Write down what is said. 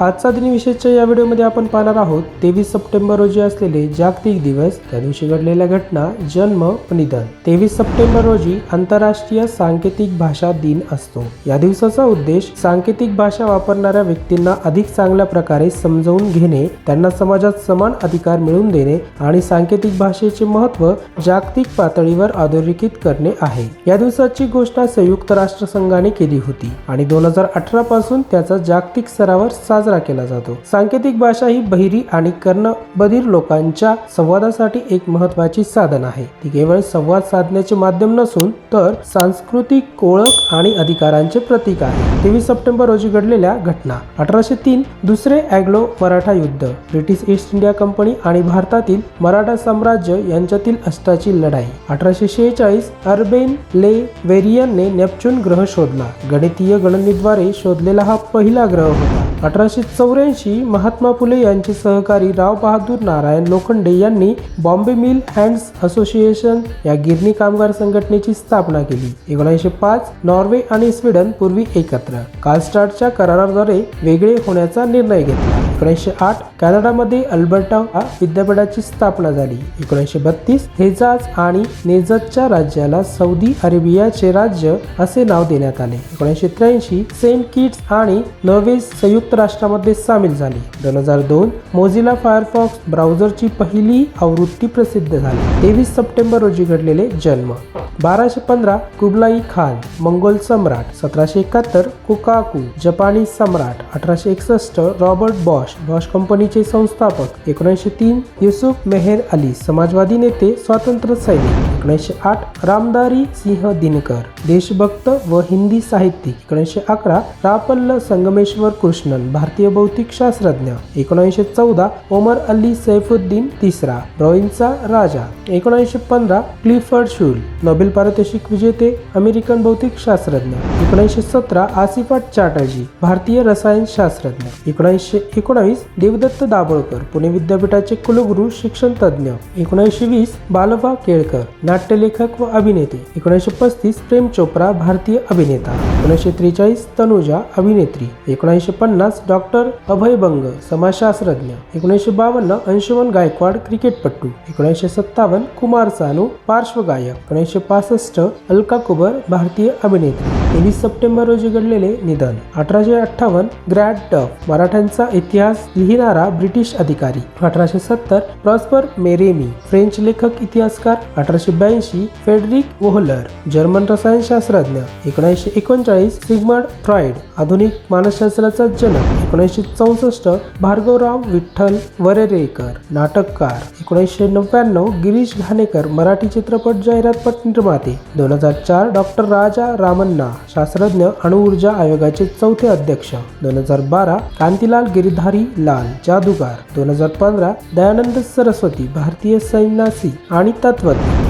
आजचा दिनविशेषच्या या व्हिडिओमध्ये आपण पाहणार आहोत तेवीस सप्टेंबर रोजी असलेले जागतिक दिवस त्या दिवशी घडलेल्या घटना जन्म व निधन. तेवीस सप्टेंबर रोजी आंतरराष्ट्रीय सांकेतिक भाषा दिन असतो. या दिवसाचा उद्देश सांकेतिक भाषा वापरणाऱ्या व्यक्तींना अधिक चांगल्या प्रकारे समजावून घेणे त्यांना समाजात समान अधिकार मिळवून देणे आणि सांकेतिक भाषेचे महत्त्व जागतिक पातळीवर अधोरेखित करणे आहे. या दिवसाची घोषणा संयुक्त राष्ट्रसंघाने केली होती आणि दोन हजार अठरा पासून त्याचा जागतिक स्तरावर साजरा केला जातो. सांकेतिक भाषा ही बहिरी आणि कर्ण बधीर लोकांच्या संवादासाठी एक महत्वाची साधन आहे. ती केवळ संवाद साधण्याचे माध्यम नसून तर सांस्कृतिक ओळख आणि अधिकारांचे प्रतीक आहे. तेवीस सप्टेंबर रोजी घडलेल्या घटना. अठराशे तीन दुसरे अँग्लो मराठा युद्ध. ब्रिटिश ईस्ट इंडिया कंपनी आणि भारतातील मराठा साम्राज्य यांच्यातील अस्ताची लढाई. अठराशे शेहेचाळीस अर्बेन ले वेरियनने नेपच्यून ग्रह शोधला. गणितीय गणनेद्वारे शोधलेला हा पहिला ग्रह होता. अठराशे चौऱ्याऐंशी महात्मा फुले यांचे सहकारी राव बहादूर नारायण लोखंडे यांनी बॉम्बे मिल हँड्स असोसिएशन या गिरणी कामगार संघटनेची स्थापना केली. एकोणीसशे पाच नॉर्वे आणि स्वीडन पूर्वी एकत्र. कालस्टार्टच्या कराराद्वारे वेगळे होण्याचा निर्णय घेतला. एकोणीसशे आठ कॅनडामध्ये अल्बर्टा विद्यापीठाची स्थापना झाली. एकोणीसशे बत्तीस हेजाज आणि नेजतच्या राज्याला सौदी अरेबियाचे राज्य असे नाव देण्यात आले. एकोणीसशे त्र्याऐंशी सेंट किट्स आणि नॉर्वेज संयुक्त राष्ट्रामध्ये सामील झाली. दोन हजार दोन मोझिला फायरफॉक्स ब्राउझरची पहिली आवृत्ती प्रसिद्ध झाली. तेवीस सप्टेंबर रोजी घडलेले जन्म. बाराशे पंधरा कुबलाई खान मंगोल सम्राट. सतराशे एकाहत्तर कुकाकू जपानी सम्राट. अठराशे एकसष्ट रॉबर्ट बॉश. बॉश कंपनीचे संस्थापक एकोणीसशे तीन युसुफ मेहेर अली समाजवादी नेते स्वातंत्र्य सैनिक एकोणीसशे आठ रामदारी सिंह दिनकर देशभक्त व हिंदी साहित्यिक एकोणीसशे अकरा रापल्ल संगमेश्वर कृष्णन भारतीय भौतिक शास्त्रज्ञ एकोणीसशे चौदा ओमर अली सैफुद्दीन तिसरा रॉईनचा राजा एकोणीसशे पंधरा क्लिफर्ड शूल नोबेल पारितोषिक विजेते अमेरिकन भौतिक शास्त्रज्ञ. एकोणीसशे सतरा आसिफा चॅटर्जी भारतीय रसायन शास्त्रज्ञ. एकोणीसशे एकोणावीस देवदत्त दाभोळकर पुणे विद्यापीठाचे कुलगुरू शिक्षण तज्ज्ञ एकोणीसशे वीस बालभा केळकर नाट्यलेखक व अभिनेते. एकोणीसशे पस्तीस प्रेम चोप्रा भारतीय अभिनेता. एकोणीसशे त्रेचाळीस तनुजा अभिनेत्री एकोणीसशे पन्नास डॉक्टर अभय बंग समाजशास्त्रज्ञ एकोणीसशे बावन्न अंशुमन गायकवाड क्रिकेटपटू एकोणीसशे सत्तावन्न कुमार सानू पार्श्वगायक एकोणीसशे पासष्ट अलका कुबर भारतीय अभिनेत्री. तेवीस सप्टेंबर रोजी घडलेले निधन. अठराशे अठ्ठावन्न ग्रॅड डफ मराठ्यांचा इतिहास लिहिणारा ब्रिटिश अधिकारी. अठराशे सत्तर प्रॉस्पर मेरेमी फ्रेंच लेखक इतिहासकार. अठराशे ब्याऐंशी फेडरिक वोहलर जर्मन रसायनशास्त्रज्ञ. एकोणीसशे एकोणचाळीस सिग्मंड फ्रॉइड आधुनिक मानसशास्त्राचा जनक एकोणीसशे चौसष्ट भार्गवराव विठ्ठल वरेरेकर नाटककार एकोणीसशे नव्याण्णव गिरीश घाणेकर मराठी चित्रपट जाहिरातपट निर्माते दोन हजार चार डॉक्टर राजा रामन्ना शास्त्रज्ञ अणुऊर्जा आयोगाचे चौथे अध्यक्ष दोन हजार बारा कांतीलाल गिरिधारी लाल जादूगार दोन हजार पंधरा दयानंद सरस्वती भारतीय सैन्यासी आणि तत्वज्ञ.